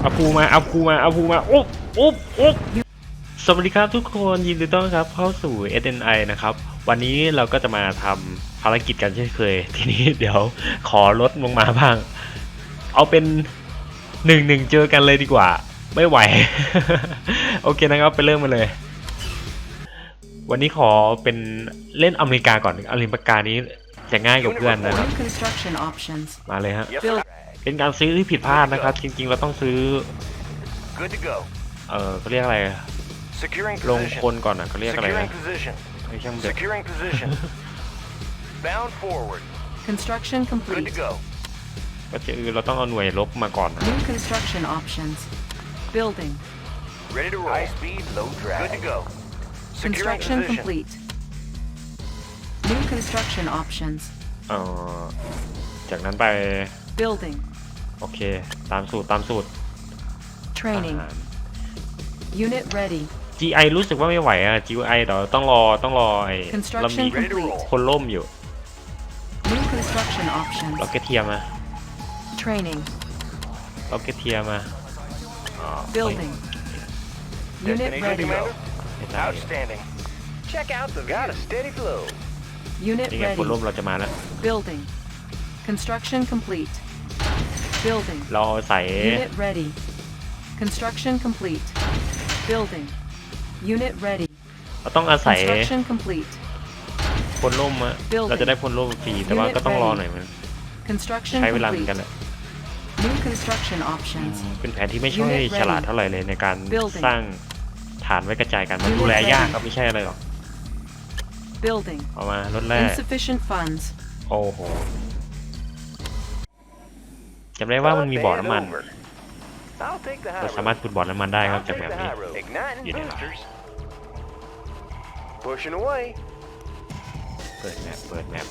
เอาภูมาเอาภูมาเอาภูมาอุ๊บอุ๊บอุ๊บสวัสดีครับทุกคน ยินดีต้อนรับเข้าสู่ SNI นะครับ วันนี้เราก็จะมาทำภารกิจกันเช่นเคย ทีนี้เดี๋ยวขอลดลงมาบ้าง เอาเป็นหนึ่งหนึ่งเจอกันเลยดีกว่า ไม่ไหว โอเคนะครับไปเริ่มมาเลย วันนี้ขอเป็นเล่นอเมริกาก่อน อเมริกานี้จะง่ายกับเพื่อนนะครับมาเลยฮะเป็นการซื้อที่ผิดพลาดนะครับจริงๆเราต้องซื้อเออเขาเรียกอะไรลงคนก่อนอ่ะเขาเรียกอะไรนะ p o s i ไอ้ช่างเด็ก c o n Bound forward. Construction complete. go. ก็คือเราต้องเอาหน่วยลบมาก่อน New construction options. Building. Ready to roll. High speed, low drag. Good to go. c o n s t r u c t i o n t i o n complete. New construction options. เออจากนั้นไป Building. โอเค ตามสูตร ตามสูตร Training Unit ready. GI รู้สึกว่าไม่ไหวอะ GI เดี๋ยวต้องรอ ต้องรอไอ้เรามีคนล่มอยู่ New construction เรา options. ก็เทียมมา Training. เราก็เทียมมาอ Building. Unit ready. o ด u t s t a n d i n g Check out the Got a steady flow. Unit นี่ไงคนล่มเราจะมาแล้ว Building. Construction complete. Building. เราใส่ Unit ready. Construction complete. Building. Unit ready. เราต้องอาศัย Construction complete. พลร่มอะเราจะได้พลร่มฟรีแต่ว่าก็ต้องรอหน่อยมันใช้เวลาเหมือนกันแหละ New construction options. เป็นแผนที่ไม่ช่วยฉลาดเท่าไหร่เลยในการ Building. สร้างฐานไว้กระจายกันมันดูแลยากครับไม่ใช่อะไรหรอก Building. เอามารถแรก Insufficient funds. โอ้โหจำได้ว่ามันมีบ่อน้ำมันเราสามารถขุดบ่อน้ำมันได้ครับจากแบบนี้ยู่เนี่ย p u s เปิดแมปเปิดแมป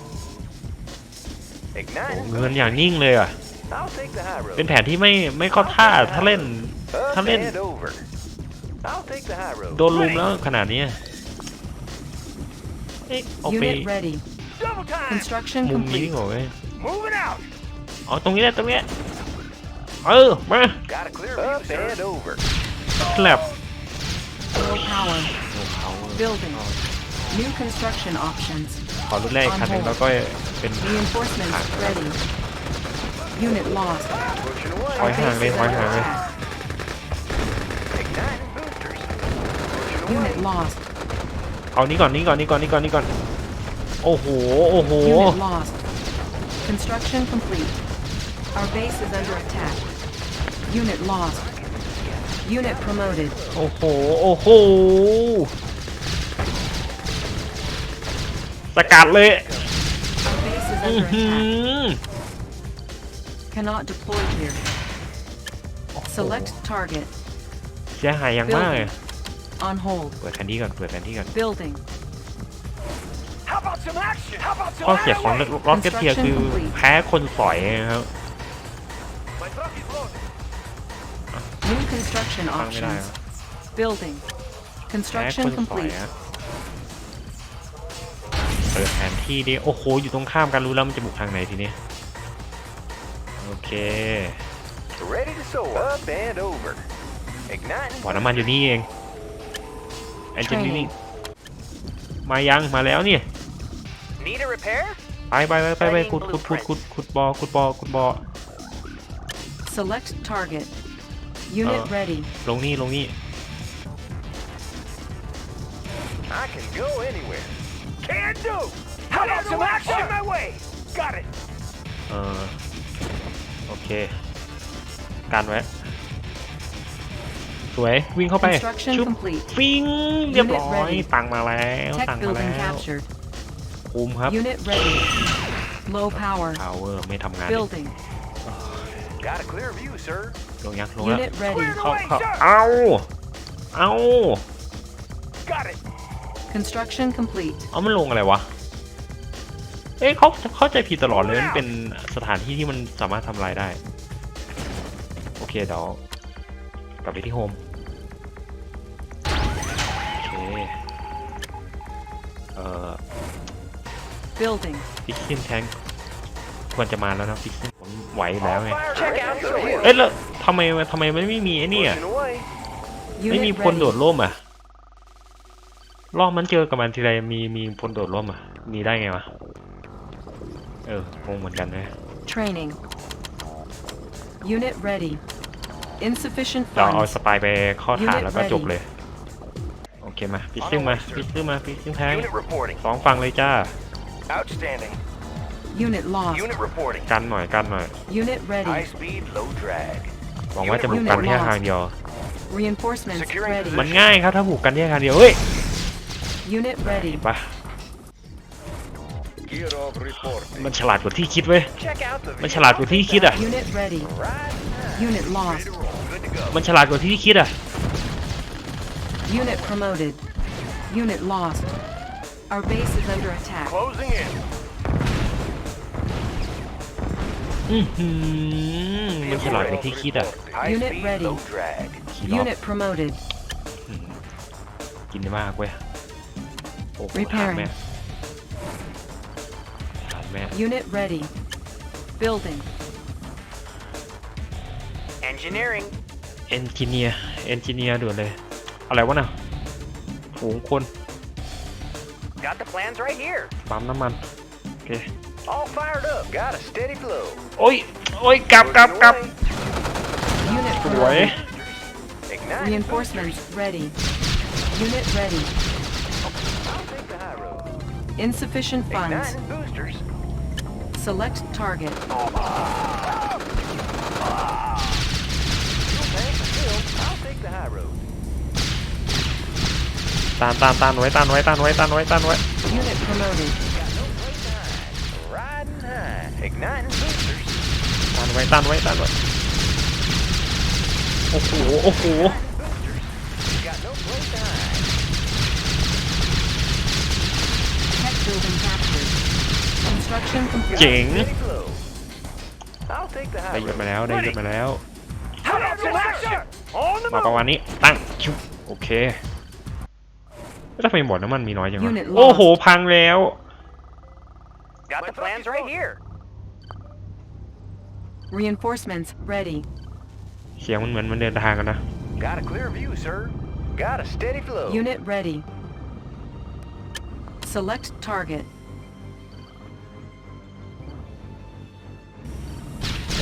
เงินอย่างนิ่งเลยอ่ะเป็นแผนที่ไม่ไม่เข้าท่าถ้าเล่นถ้าเล่นโดนลุมแล้วขนาดนี้เอ๊ะไปมุมนี้ c o m p l e t หรอ้ยเอาตรงนี้แหละตรงนี้เออมาแคลบขอรุ่นแรกคันนึ่งแล้วก็เป็นถอยห่างเลยถอยห่างเลยเอานี้ก่อนนี้ก่อนนี้ก่อนนี้ก่อนนี้ก่อน โอ้โห โอ้โห Our base is under attack. Unit lost. Unit promoted. โอ้โหโอ้โหสกัดเลย Our base is อื้อ under หื attack. อ Cannot deploy here. Select target. เสียหายอย่างมากเลย On hold. เปิดแผนที่ก่อน เปิดแผนที่ก่อน Building. ข้อเสียของล็อกเก็ตเทียคือแพ้คนสอยนะครับ New construction options. Building. Construction complete. เปิดแผนที่ดิโอ้โหอยู่ตรงข้ามกันรู้แล้วมันจะบุกทางไหนทีนี้โอเคหัวน้ำมันอยู่นี่เองไอ้เจนนี่นี่มายังมาแล้วเนี่ยไปไปไปไปไปขุดขุดขุดขุดขุดบ่อขุดบ่อขุดบ่อ Select target. Unit ready. ลงนี่ลงนี่ I can go anywhere. Can do. How about some action? my way. Got it. เออโอเคกันไว้สวยวิ่งเข้าไป c o n ชุบฟิงเรียบร้อยตังมาแล้วตังมาแล้วคุมครับ Low power. power ไม่ทำงาน Building. Got a clear view, sir. ลงยัลงแล้วเขาเาเอาเอาเ Construction complete. เอามันลงอะไรวะเอ้ยเขาเข้าใจผิดตลอดเลยมันเป็นสถานที่ที่มันสามารถทำลายได้โอเคเดี๋ยวกลับไปที่โฮมโอเคเอ่อ Building. ี่ขึ้นแทงควรจะมาแล้วนะฟิกผมไหวแล้วไงเอ๊ะแล้วทำไมทำไมมันไม่มีไอ้นี่อะไม่มีพลโดดร่มอ่ะรอบมันเจอกับมันทีไรมีมีพลโดดร่มอ่ะมีได้ไงวะเออคงเหมือนกันนะ Training Unit ready Insufficient เราเอาสปายไปข้อฐานแล้วก็จบเลย โอเคมาพิซซึ่งมาพิซซึ่งมาพิซซึ่งแทงสองฝั่งเลยจ้า Outstanding Unit lost. Unit reporting. กันหน่อยกันหน่อย Unit High ready. speed, low drag. หวังว่าจะบุกกันแค่ทางเดียว Reinforcements Securing ready. มันง่ายครับถ้าบุกกันแค่ทางเดียว เฮ้ย Unit ready. ไป Gear of reporting. มันฉลาดกว่าที่คิดเว้ย Check out the มันฉลาดกว่าที่คิดอ่ะ Unit ready. Right now. Unit Ready lost. to roll. Good to go. มันฉลาดกว่าที่คิดอ่ะ Unit promoted. Unit lost. Our base is under attack. Closing in. อื้อหือมันฉลาดกว่าที่คิดอ่ะ Unit ready. Unit promoted. Mm-hmm. กินได้มากเว้ย Repairing Unit ready. Building. Engineering. Engineer, เอนจิเนียร์ด่วนเลยอะไรวะน่ะฝูงคน Got the plans right here. All fired up. Got a steady flow. โอ้ยโอ้ยกลับกลับกลับ Unit สวย Reinforcements ready. Unit ready. Insufficient funds. Igniting boosters. Select target. Fuel tank filled. I'll take the high road. ตานตานตานไว้ตานไว้ตานไว้ตานไว้ตานไว้ Unit promoted. Got no place Riding high. Igniting boosters. ไว้ต้านไว้ต้านไว้โอ้โห โอ้โหเจ๋งได้ยดมาแล้วได้ยดมาแล้วมาประมาณนี้ตั้ง โอเคแล้วทำไมหมดน้ำมันมีน้อยจังวะโอ้โหพังแล้ว Reinforcements ready. เสียงมันเหมือนมันเดินทางกันนะ Got a clear view, sir. Got a steady flow. Unit ready. Select target.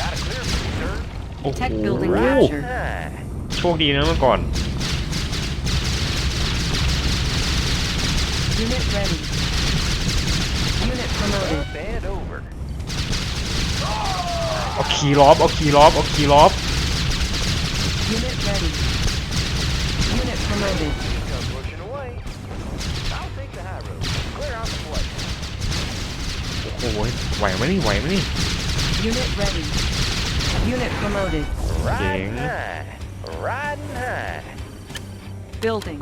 Got a clear view, sir. โอ้โห Tech oh, building capture. Ah, โชคดีนะเมื่อก่อน Unit ready. Unit promoted. เอาขี่ล้อบเอาขี่ล้อบเอาขี่ล้อบโอ้โหไหวไหมนี่ ไหวไหมนี่ Unit ready. Unit promoted. Riding high. Riding high. Building.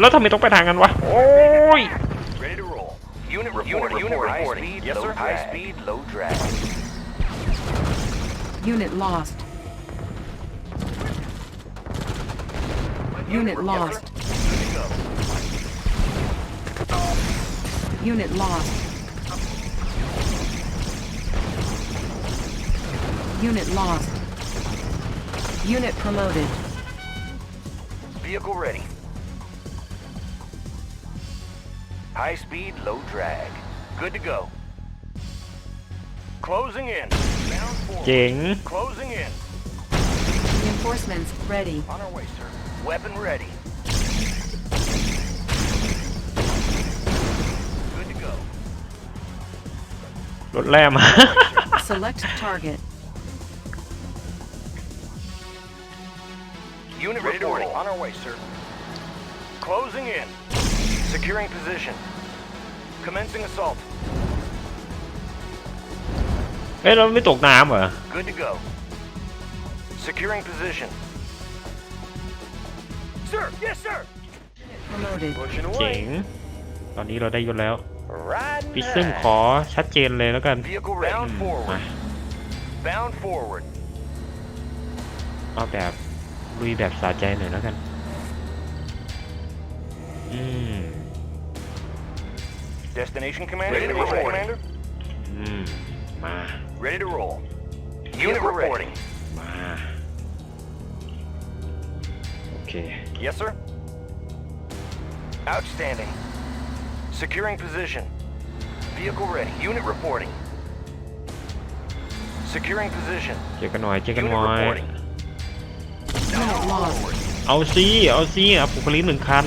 แล้วทำไมต้องไปทางกันวะโอ้ย Unit report. Unit, report. High speed, yes, low High drag. speed, low drag. Unit lost. Unit, Unit lost. Yes, Unit lost. Unit lost. Unit promoted. Vehicle ready. High speed, low drag. Good to go. Closing in. Bound Closing in. Reinforcements ready. On our way, sir. Weapon ready. Good to go. รถแร่มา Select target. Unit Reporting. On our way, sir. Closing in. Securing position. Commencing assault. เราไม่ตกน้ำเหรอ Good to go. Securing position. Sir, yes sir. จริงตอนนี้เราได้ยนแล้วพิซซึ่งขอชัดเจนเลยแล้วกันเอาแบบลุยแบบสาใจหน่อยแล้วกัน อืม Destination, Commander? Ready to roll. Commander? Mm, my. Ready to roll. Unit yes, reporting. My. Okay. Yes, sir. Outstanding. Securing position. Vehicle ready. Unit reporting. Securing position. เช็คกันหน่อยเช็คกันห Unit น่อย reporting. เอาซีเอาซีอ่ะปุกลิมหนึ่งคัน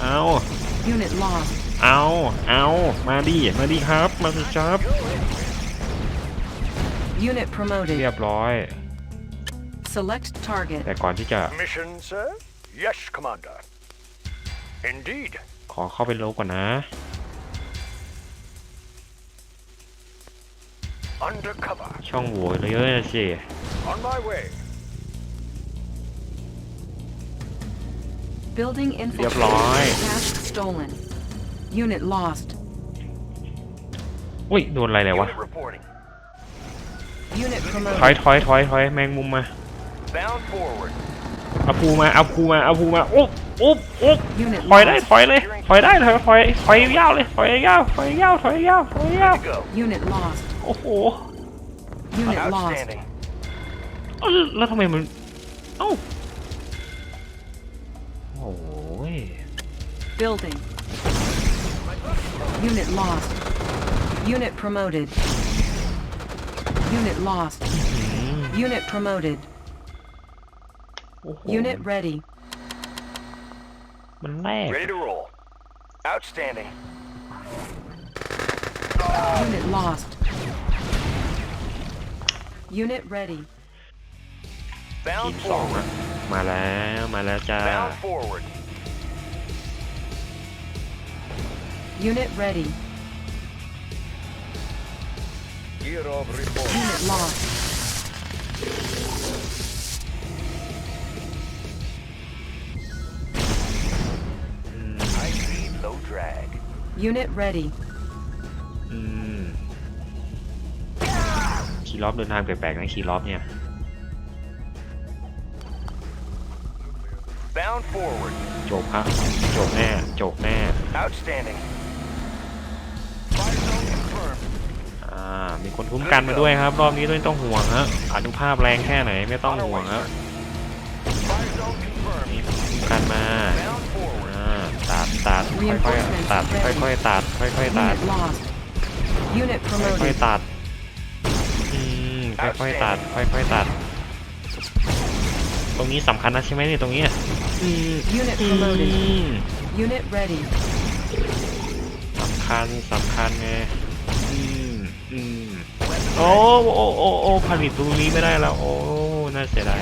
เอา Unit lost. เอาเอามาดิมาดิครับมาสิครับ Unit เรี promoted. ยบร้อย Select target. แต่ก่อนที่จะ Mission, sir? Yes, Commander. Indeed. ขอเข้าไปโลบก่อนนะ Under cover. ช่องโหว่เลยเยอะนะสิ On my way. Building infiltrated. Yep, lie. Cash stolen. Unit lost. อุ้ยโดนอะไรเลยวะถอยถอยถอยถอยแมงมุมมาเอาภูมาเอาภูมาเอาภูมาอุ๊บอุ๊บอุ๊บถอยได้ถอยเลยถอยได้ถอยถอยถอยยาวเลยถอยยาวถอยยาวถอยยาวถอยยาวโอ้โหแล้วทำไมมันเอ้าโอ้ย Building. Unit lost. Unit promoted. Unit lost. Unit promoted. โอ้โห Unit ready. มันแรก Ready to roll. Outstanding. Unit lost. Unit ready. ที Bound forward. อะมาแล้ว มาแล้วจ้า Bound forward. Unit ready. Year of report. Unit lost. Mm. I low drag. Unit ready. คีรอบเดินทางแปลกๆนะคีรอบเนี่ย hmm. Bound forward. โจกฮะโจกแน่โจกแน่ Outstanding. มีคนคุ้มกันมาด้วยครับ รอบนี้ไม่ต้องห่วงฮะอานุภาพแรงแค่ไหนไม่ต้องห่วงฮะมีคุ้มกันมาตัดตัดค่อยๆตัดค่อยๆตัดค่อยๆตัดค่อยๆตัดค่อยๆตัดค่อยๆตัดตรงนี้สำคัญนะใช่ไหมเนี่ยตรงนี้สำคัญสำคัญไงโอ้ โอ้ โอ้โอ้ผลิดตรงนี้ไม่ได้แล้ว โอ้ น่าเสียดาย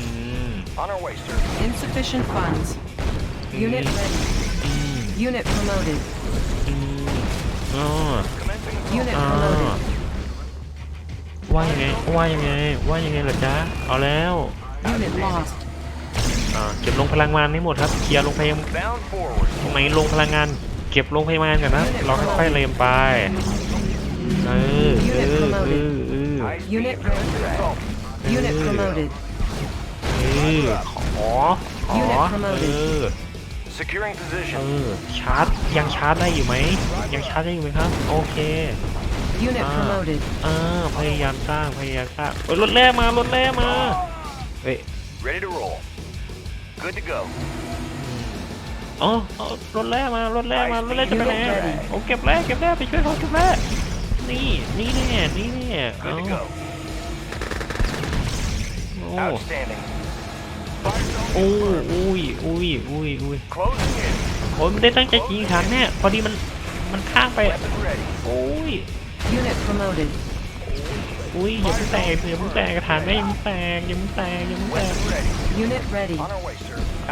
อืม On o อืมอืมอ๋ออว่ายังไงว่ายังไงว่ายังไงเหรอจ๊ะ เอาแล้วอ่า เก็บลงพลังงานให้หมดครับ เคลียร์ลงพลังงานตรงไหนลงพลังงาน เก็บลงพลังงานกันนะ เราค่อยๆเลีไปงไปเออเออเออเออ Unit ready. Unit promoted. เออขอขอ Unit เอ promoted. อ Securing เอ position. อชาร์จยังชาร์จได้อยู่ไหมยังชาร์จได้อยู่ไหมครับโอเค Unit Ah. promoted. อ่าพยายามสร้างพยายามสร้างเอ้ยรถแร่มารถแร่มาเฮ้ย Ready to roll. Good to go. อ๋อเอารถแร่มารถแร่มารถแร่จะไปไหนอ่โอ้เก็บแร่เก็บแร่ไปช่วยเขาเก็บแร่นี่นี่แน่นี่แน่เอาโอ้โอ้ยอุ้ยอุ้ยอุ้ยโอยไม่ได้ตั้งใจยิงครับเน่พอดีมันมันข้างไปโอ้ยอุ้ยยังไม่แตกยังไม่แตกกระถางไม่ยังแตกยังไม่แตกยังไม่แตก Unit ready.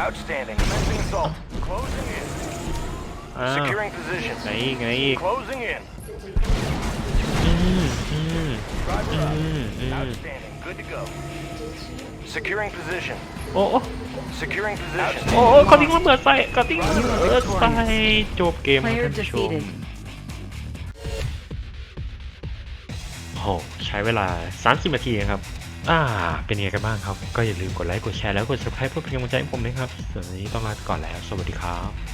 Outstanding. Commencing assault. Closing in. Securing position. Closing in. โอ้โอ้โอ้คอติ้งระเบิดใส่คอตติ้งระเบิดใส่จบเกมครับท่านผู้ชมโอ้หใช้เวลา30นาทีครับอ่าเป็นยังไงกันบ้างครับก็อย่าลืมกดไลค์กดแชร์แล้วกด subscribe เพื่อเป็นกำลังใจให้ผมนะครับสววันนี้ต้องลาไปก่อนแล้วสวัสดีครับ